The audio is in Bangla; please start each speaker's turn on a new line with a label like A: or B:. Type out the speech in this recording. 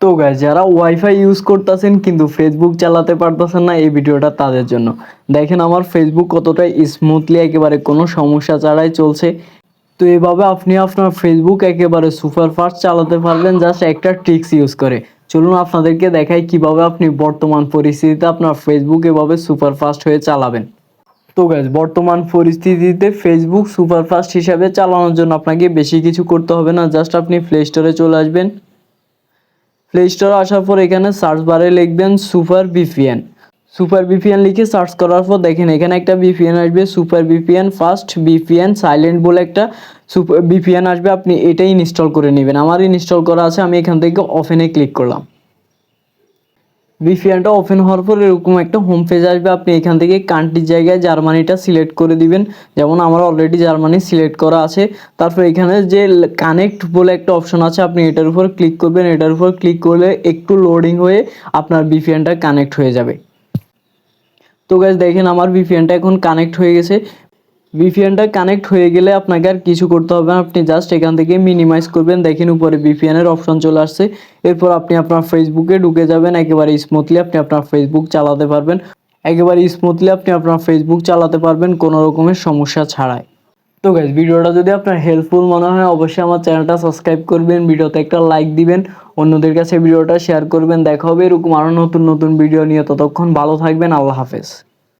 A: তো গাইজ যারা ওয়াইফাই ইউজ করতেছেন কিন্তু ফেসবুক চালাতে পারতেছেন না এই ভিডিওটা তাদের জন্য। দেখেন আমার ফেসবুক কতটা স্মুথলি একেবারে কোনো সমস্যা ছাড়াই চলছে। তো এভাবে আপনি আপনার ফেসবুক একেবারে সুপার ফাস্ট চালাতে পারবেন জাস্ট একটা ট্রিক্স ইউজ করে। চলুন আপনাদেরকে দেখাই কীভাবে আপনি বর্তমান পরিস্থিতিতে আপনার ফেসবুক এভাবে সুপার ফাস্ট হয়ে চালাবেন। তো গাইজ বর্তমান পরিস্থিতিতে ফেসবুক সুপারফাস্ট হিসাবে চালানোর জন্য আপনাকে বেশি কিছু করতে হবে না জাস্ট আপনি প্লে স্টোরে চলে আসবেন। প্লে স্টোরে আসার পর এখানে সার্চ বারে লিখবেন সুপার বিপিএন সুপার বিপিএন লিখে সার্চ করার পর দেখেন এখানে একটা বিপিএন আসবে super BPN first BPN silent বলে একটা সুপার বিপিএন আসবে, আপনি এটাই ইনস্টল করে নেবেন। আমার ইনস্টল করা আছে, আমি এখান থেকে ওপেনে ক্লিক করলাম। ভিপিএনটা ওপেন হওয়ার পর এরকম একটা হোম পেজ আসবে। আপনি এখান থেকে কান্ট্রির জায়গায় জার্মানিটা সিলেক্ট করে দিবেন। যেমন আমার অলরেডি জার্মানি সিলেক্ট করা আছে। তারপর এখানে যে কানেক্ট বলে একটা অপশন আছে, আপনি এটার উপর ক্লিক করবেন। এটার উপর ক্লিক করলে একটু লোডিং হয়ে আপনার ভিপিএনটা কানেক্ট হয়ে যাবে। তো গাইজ দেখেন আমার ভিপিএনটা এখন কানেক্ট হয়ে গেছে। ভিপিএনটা কানেক্ট হয়ে গেলে আপনাকে আর কিছু করতে হবে না। আপনি জাস্ট এখান থেকে মিনিমাইজ করবেন। দেখেন উপরে ভিপিএনের অপশন চলে আসছে। এরপর আপনি আপনার ফেসবুকে ঢুকে যাবেন। একেবারে স্মুথলি আপনি আপনার ফেসবুক চালাতে পারবেন। একেবারে স্মুথলি আপনি আপনার ফেসবুক চালাতে পারবেন কোনো রকমের সমস্যা ছাড়াই। তো গাইজ ভিডিওটা যদি আপনার হেল্পফুল মনে হয়, অবশ্যই আমার চ্যানেলটা সাবস্ক্রাইব করবেন। ভিডিওতে একটা লাইক দিবেন। অন্যদের কাছে ভিডিওটা শেয়ার করবেন। দেখা হবে এরকম আরও নতুন নতুন ভিডিও নিয়ে। ততক্ষণ ভালো থাকবেন। আল্লাহ হাফেজ।